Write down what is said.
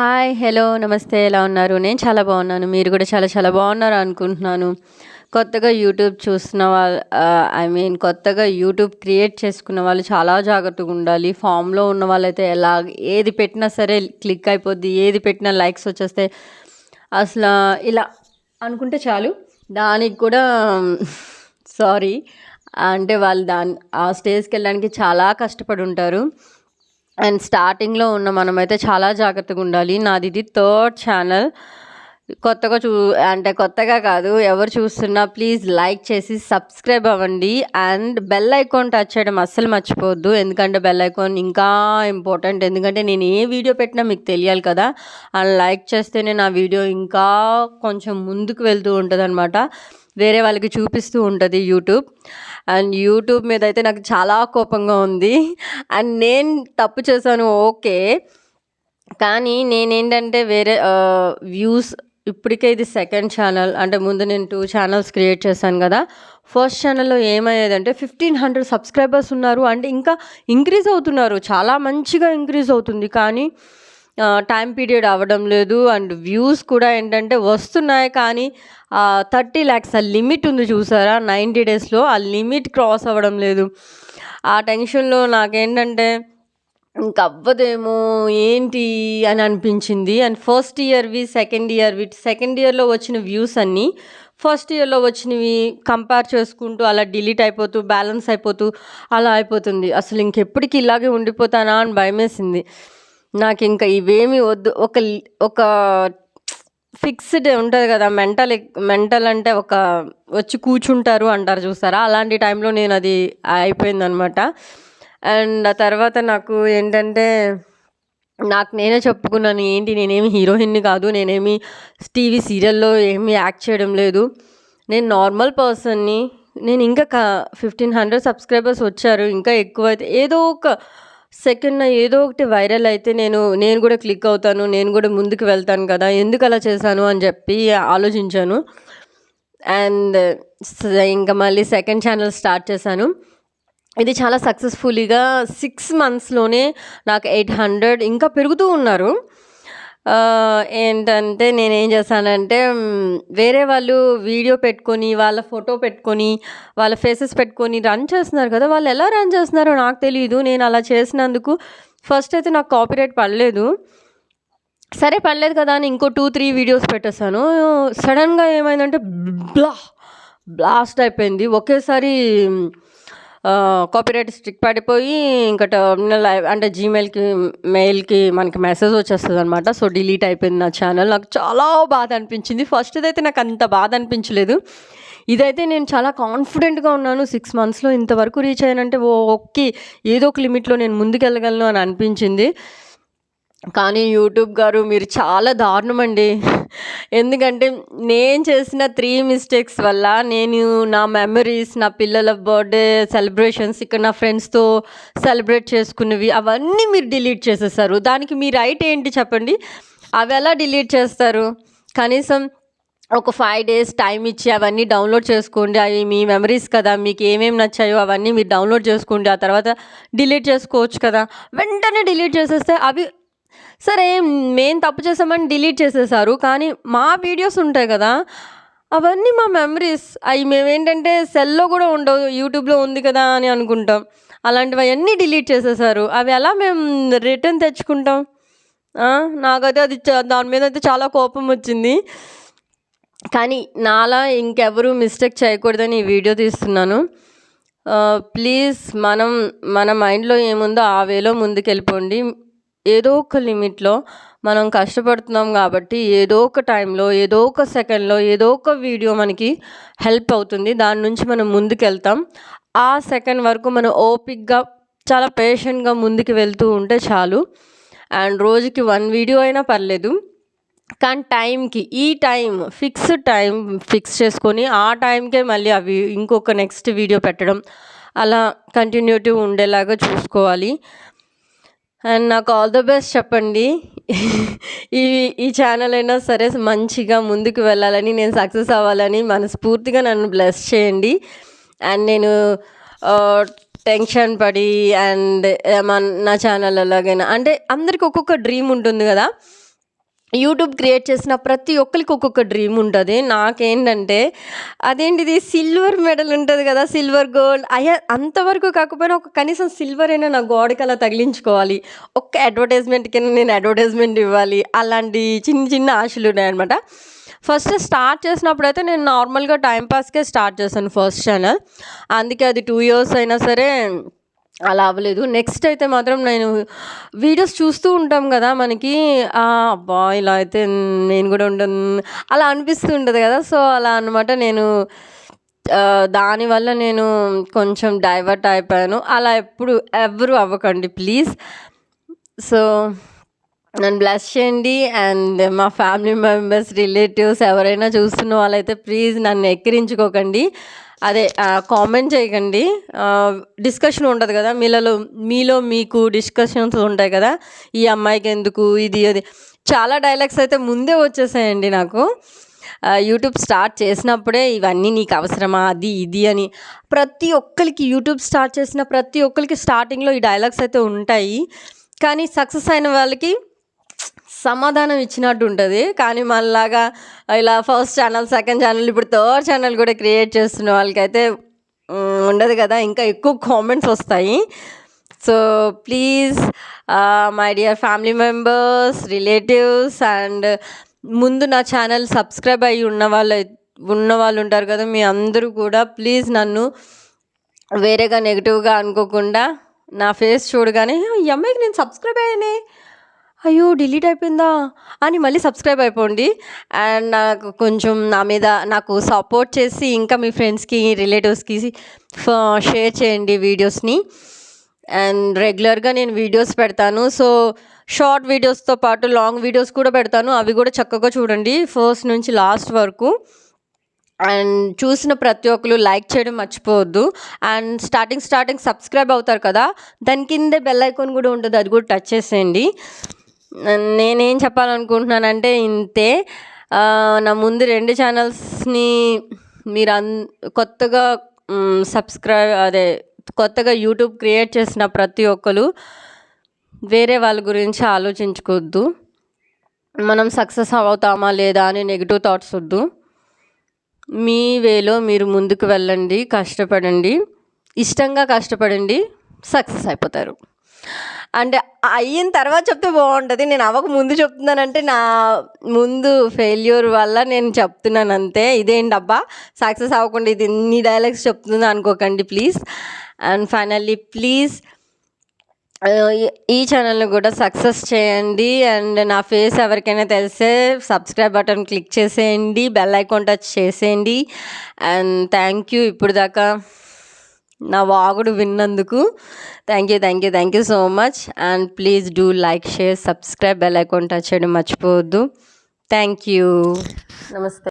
Hi hello నమస్తే ఎలా ఉన్నారు? నేను చాలా బాగున్నాను. మీరు కూడా చాలా చాలా బాగున్నారు అనుకుంటున్నాను. కొత్తగా యూట్యూబ్ చూస్తున్న వాళ్ళు ఐ మీన్ కొత్తగా యూట్యూబ్ క్రియేట్ చేసుకున్న వాళ్ళు చాలా జాగ్రత్తగా ఉండాలి. ఫామ్లో ఉన్న వాళ్ళైతే ఎలా ఏది పెట్టినా సరే క్లిక్ అయిపోద్ది. ఏది పెట్టినా లైక్స్ వచ్చేస్తే అసలు ఇలా అనుకుంటే చాలు. దానికి కూడా సారీ. అంటే వాళ్ళు దాని ఆ స్టేజ్కి వెళ్ళడానికి చాలా కష్టపడి ఉంటారు. అండ్ స్టార్టింగ్లో ఉన్న మనమైతే చాలా జాగ్రత్తగా ఉండాలి. నాది ఇది థర్డ్ ఛానల్ కొత్తగా చూ అంటే కొత్తగా కాదు ఎవరు చూస్తున్నా ప్లీజ్ లైక్ చేసి సబ్స్క్రైబ్ అవ్వండి. అండ్ బెల్ ఐకాన్ టచ్ చేయడం అస్సలు మర్చిపోవద్దు. ఎందుకంటే బెల్ ఐకాన్ ఇంకా ఇంపార్టెంట్ ఎందుకంటే నేను ఏ వీడియో పెట్టినా మీకు తెలియాలి కదా. అండ్ లైక్ చేస్తేనే నా వీడియో ఇంకా కొంచెం ముందుకు వెళ్తూ ఉంటుంది అనమాట వేరే వాళ్ళకి చూపిస్తూ ఉంటుంది యూట్యూబ్. అండ్ యూట్యూబ్ మీద అయితే నాకు చాలా కోపంగా ఉంది. అండ్ నేను తప్పు చేశాను ఓకే. కానీ నేనేంటంటే వేరే వ్యూస్ ఇప్పటికే ఇది సెకండ్ ఛానల్. అంటే ముందు నేను టూ ఛానల్స్ క్రియేట్ చేశాను కదా. ఫస్ట్ ఛానల్లో ఏమయ్యేదంటే ఫిఫ్టీన్ హండ్రెడ్ సబ్స్క్రైబర్స్ ఉన్నారు. అంటే ఇంకా ఇంక్రీజ్ అవుతున్నారు. చాలా మంచిగా ఇంక్రీజ్ అవుతుంది. కానీ టైం పీరియడ్ అవ్వడం లేదు. అండ్ వ్యూస్ కూడా ఏంటంటే వస్తున్నాయి కానీ థర్టీ ల్యాక్స్ ఆ లిమిట్ ఉంది చూసారా? నైంటీ డేస్లో ఆ లిమిట్ క్రాస్ అవ్వడం లేదు. ఆ టెన్షన్లో నాకేంటంటే ఇంక అవ్వదేమో ఏంటి అని అనిపించింది. అండ్ ఫస్ట్ ఇయర్వి సెకండ్ ఇయర్వి సెకండ్ ఇయర్లో వచ్చిన వ్యూస్ అన్నీ ఫస్ట్ ఇయర్లో వచ్చినవి కంపేర్ చేసుకుంటూ అలా డిలీట్ అయిపోతూ బ్యాలెన్స్ అయిపోతూ అలా అయిపోతుంది. అసలు ఇంకెప్పటికీ ఇలాగే ఉండిపోతానా అని భయమేసింది. నాకు ఇంకా ఇవేమి వద్దు. ఒక ఒక ఫిక్స్డ్ ఉంటుంది కదా మెంటల్ మెంటల్ అంటే ఒక వచ్చి కూర్చుంటారు అంటారు చూస్తారా అలాంటి టైంలో నేను అది అయిపోయిందనమాట. అండ్ ఆ తర్వాత నాకు ఏంటంటే నాకు నేనే చెప్పుకున్నాను ఏంటి నేనేమి హీరోయిన్ని కాదు నేనేమి టీవీ సీరియల్లో ఏమీ యాక్ట్ చేయడం లేదు. నేను నార్మల్ పర్సన్ని నేను ఇంకా ఫిఫ్టీన్ హండ్రెడ్ సబ్స్క్రైబర్స్ వచ్చారు ఇంకా ఎక్కువ అయితే ఏదో ఒక సెకండ్ ఏదో ఒకటి వైరల్ అయితే నేను నేను కూడా క్లిక్ అవుతాను నేను కూడా ముందుకు వెళ్తాను కదా ఎందుకు అలా చేశాను అని చెప్పి ఆలోచించాను. అండ్ ఇంకా మళ్ళీ సెకండ్ ఛానల్ స్టార్ట్ చేశాను. ఇది చాలా సక్సెస్ఫుల్గా సిక్స్ మంత్స్లోనే నాకు ఎయిట్ హండ్రెడ్ ఇంకా పెరుగుతూ ఉన్నారు. ఏంటంటే నేనేం చేశానంటే వేరే వాళ్ళు వీడియో పెట్టుకొని వాళ్ళ ఫోటో పెట్టుకొని వాళ్ళ ఫేసెస్ పెట్టుకొని రన్ చేస్తున్నారు కదా వాళ్ళు ఎలా రన్ చేస్తున్నారో నాకు తెలియదు నేను అలా చేసినందుకు ఫస్ట్ అయితే నాకు కాపీరైట్ పడలేదు. సరే పడలేదు కదా అని ఇంకో టూ త్రీ వీడియోస్ పెట్టేశాను. సడన్గా ఏమైందంటే బ్లా బ్లాస్ట్ అయిపోయింది. ఒకేసారి కాపీరైట్ స్ట్రిక్ పడిపోయి ఇంకా టర్మినల్ అంటే జీమెయిల్కి మెయిల్కి మనకి మెసేజ్ వచ్చేస్తుంది అనమాట సో డిలీట్ అయిపోయింది నా ఛానల్ నాకు చాలా బాధ అనిపించింది. ఫస్ట్ అయితే నాకు అంత బాధ అనిపించలేదు. ఇదైతే నేను చాలా కాన్ఫిడెంట్గా ఉన్నాను. సిక్స్ మంత్స్లో ఇంతవరకు రీచ్ అయ్యానంటే ఓ ఓకే ఏదో ఒక లిమిట్లో నేను ముందుకెళ్ళగలను అని అనిపించింది. కానీ యూట్యూబ్ గారు మీరు చాలా దారుణం అండి. ఎందుకంటే నేను చేసిన త్రీ మిస్టేక్స్ వల్ల నేను నా మెమరీస్ నా పిల్లల బర్త్డే సెలబ్రేషన్స్ ఇక్కడ నా ఫ్రెండ్స్తో సెలబ్రేట్ చేసుకున్నవి అవన్నీ మీరు డిలీట్ చేసేసారు. దానికి మీ రైట్ ఏంటి చెప్పండి? అవి ఎలా డిలీట్ చేస్తారు? కనీసం ఒక ఫైవ్ డేస్ టైం ఇచ్చి అవన్నీ డౌన్లోడ్ చేసుకోండి. అవి మీ మెమరీస్ కదా మీకు ఏమేమి నచ్చాయో అవన్నీ మీరు డౌన్లోడ్ చేసుకోండి. ఆ తర్వాత డిలీట్ చేసుకోవచ్చు కదా. వెంటనే డిలీట్ చేసేస్తే అవి సరే మేము తప్పు చేసామని డిలీట్ చేసేసారు కానీ మా వీడియోస్ ఉంటాయి కదా అవన్నీ మా మెమరీస్. అవి మేమేంటంటే సెల్లో కూడా ఉండవు యూట్యూబ్లో ఉంది కదా అని అనుకుంటాం. అలాంటివి అవన్నీ డిలీట్ చేసేసారు. అవి ఎలా మేము రిటర్న్ తెచ్చుకుంటాం? నాకైతే అది దాని మీద అయితే చాలా కోపం వచ్చింది. కానీ నాలా ఇంకెవరూ మిస్టేక్ చేయకూడదని ఈ వీడియో తీస్తున్నాను. ప్లీజ్ మనం మన మైండ్లో ఏముందో ఆ వేలో ముందుకెళ్ళిపోండి. ఏదో ఒక లిమిట్లో మనం కష్టపడుతున్నాం కాబట్టి ఏదో ఒక టైంలో ఏదో ఒక సెకండ్లో ఏదో ఒక వీడియో మనకి హెల్ప్ అవుతుంది. దాని నుంచి మనం ముందుకెళ్తాం. ఆ సెకండ్ వరకు మనం ఓపిక్గా చాలా పేషెంట్గా ముందుకు వెళ్తూ ఉంటే చాలు. అండ్ రోజుకి వన్ వీడియో అయినా పర్లేదు. కానీ టైంకి ఈ టైం ఫిక్స్ టైం ఫిక్స్ చేసుకొని ఆ టైంకే మళ్ళీ అవి ఇంకొక నెక్స్ట్ వీడియో పెట్టడం. అలా కంటిన్యూటీ ఉండేలాగా చూసుకోవాలి. అండ్ నాకు ఆల్ ద బెస్ట్ చెప్పండి. ఈ ఈ ఛానల్ అయినా సరే మంచిగా ముందుకు వెళ్ళాలని నేను సక్సెస్ అవ్వాలని మనస్ఫూర్తిగా నన్ను బ్లెస్ చేయండి. అండ్ నేను టెన్షన్ పడి అండ్ మన నా ఛానల్ ఎలాగైనా అంటే అందరికి ఒక్కొక్క డ్రీమ్ ఉంటుంది కదా. యూట్యూబ్ క్రియేట్ చేసిన ప్రతి ఒక్కరికి ఒక్కొక్క డ్రీమ్ ఉంటుంది. నాకేంటంటే అదేంటిది? సిల్వర్ మెడల్ ఉంటుంది కదా సిల్వర్ గోల్డ్. అయ్యా అంతవరకు కాకపోయినా ఒక కనీసం సిల్వర్ అయినా నా గోడకి అలా తగిలించుకోవాలి. ఒక్క అడ్వర్టైజ్మెంట్ కింద నేను అడ్వర్టైజ్మెంట్ ఇవ్వాలి. అలాంటి చిన్న చిన్న ఆశలు ఉన్నాయన్నమాట. ఫస్ట్ స్టార్ట్ చేసినప్పుడు అయితే నేను నార్మల్గా టైంపాస్కే స్టార్ట్ చేశాను ఫస్ట్ ఛానల్. అందుకే అది టూ ఇయర్స్ అయినా సరే అలా అవ్వలేదు. నెక్స్ట్ అయితే మాత్రం నేను వీడియోస్ చూస్తూ ఉంటాం కదా మనకి. ఆ, అబ్బా ఇలా అయితే నేను కూడా ఉండ అలా అనిపిస్తూ ఉంటుంది కదా. సో అలా అనమాట నేను దానివల్ల నేను కొంచెం డైవర్ట్ అయిపోయాను. అలా ఎప్పుడు ఎవరు అవ్వకండి ప్లీజ్ సో నన్ను బ్లెస్ చేయండి. అండ్ మా ఫ్యామిలీ మెంబర్స్ రిలేటివ్స్ ఎవరైనా చూస్తున్న వాళ్ళైతే ప్లీజ్ నన్ను ఎక్కిరించుకోకండి. అదే కామెంట్ చేయకండి. డిస్కషన్ ఉండదు కదా. మీలలో మీలో మీకు డిస్కషన్స్ ఉంటాయి కదా. ఈ అమ్మాయికి ఎందుకు ఇది అది. చాలా డైలాగ్స్ అయితే ముందే వచ్చేసాయండి నాకు. యూట్యూబ్ స్టార్ట్ చేసినప్పుడే ఇవన్నీ నీకు అవసరమా అది ఇది అని. ప్రతి ఒక్కరికి యూట్యూబ్ స్టార్ట్ చేసిన ప్రతి ఒక్కరికి స్టార్టింగ్లో ఈ డైలాగ్స్ అయితే ఉంటాయి. కానీ సక్సెస్ అయిన వాళ్ళకి సమాధానం ఇచ్చినట్టు ఉంటుంది కానీ మనలాగా ఇలా ఫస్ట్ ఛానల్ సెకండ్ ఛానల్ ఇప్పుడు థర్డ్ ఛానల్ కూడా క్రియేట్ చేస్తున్న వాళ్ళకైతే ఉండదు కదా. ఇంకా ఎక్కువ కామెంట్స్ వస్తాయి. So please my dear family members relatives and ముందు నా ఛానల్ సబ్స్క్రైబ్ అయ్యి ఉన్న వాళ్ళు ఉన్న వాళ్ళు ఉంటారు కదా మీ అందరూ కూడా ప్లీజ్ నన్ను వేరేగా నెగిటివ్గా అనుకోకుండా నా ఫేస్ చూడగానే ఈ అమ్మాయికి నేను సబ్స్క్రైబ్ అయ్యానే. అయ్యో డిలీట్ అయిపోయిందా? అని మళ్ళీ సబ్స్క్రైబ్ అయిపోండి. అండ్ నాకు కొంచెం నా మీద నాకు సపోర్ట్ చేసి ఇంకా మీ ఫ్రెండ్స్కి రిలేటివ్స్కి షేర్ చేయండి వీడియోస్ని. అండ్ రెగ్యులర్గా నేను వీడియోస్ పెడతాను. సో షార్ట్ వీడియోస్తో పాటు లాంగ్ వీడియోస్ కూడా పెడతాను. అవి కూడా చక్కగా చూడండి. ఫస్ట్ నుంచి లాస్ట్ వరకు. అండ్ చూసిన ప్రతి ఒక్కరు లైక్ చేయడం మర్చిపోవద్దు. అండ్ స్టార్టింగ్ స్టార్టింగ్ సబ్స్క్రైబ్ అవుతారు కదా? దాని కిందే బెల్ ఐకాన్ కూడా ఉంటుంది. అది కూడా టచ్ చేసేయండి. నేనేం చెప్పాలనుకుంటున్నానంటే ఇంతే. నా ముందు రెండు ఛానల్స్ని మీరు అన్ కొత్తగా సబ్స్క్రైబ్ అదే కొత్తగా యూట్యూబ్ క్రియేట్ చేసిన ప్రతి ఒక్కరు వేరే వాళ్ళ గురించి ఆలోచించుకోవద్దు మనం సక్సెస్ అవుతామా లేదా అని నెగిటివ్ థాట్స్ వద్దు. మీ వేలో మీరు ముందుకు వెళ్ళండి కష్టపడండి. ఇష్టంగా కష్టపడండి సక్సెస్ అయిపోతారు. అండ్ అయిన తర్వాత చెప్తే బాగుంటుంది. నేను అవ్వక ముందు చెప్తున్నానంటే నా ముందు ఫెయిల్యూర్ వల్ల నేను చెప్తున్నాను అంతే. ఇదేంటి అబ్బా సక్సెస్ అవ్వకుండా ఇది ఇన్ని డైలాగ్స్ చెప్తుందా అనుకోకండి ప్లీజ్ అండ్ ఫైనల్లీ ప్లీజ్ ఈ- ఛానల్ని కూడా సక్సెస్ చేయండి. అండ్ నా ఫేస్ ఎవరికైనా తెలిసే సబ్స్క్రైబ్ బటన్ క్లిక్ చేసేయండి. బెల్ ఐకాన్ టచ్ చేసేయండి. అండ్ థ్యాంక్ యూ ఇప్పుడు దాకా నా వాగుడు విన్నందుకు thank you thank you thank you so much and please do like share subscribe bell icon touch చేయడం మర్చిపోవద్దు. థ్యాంక్ యూ నమస్తే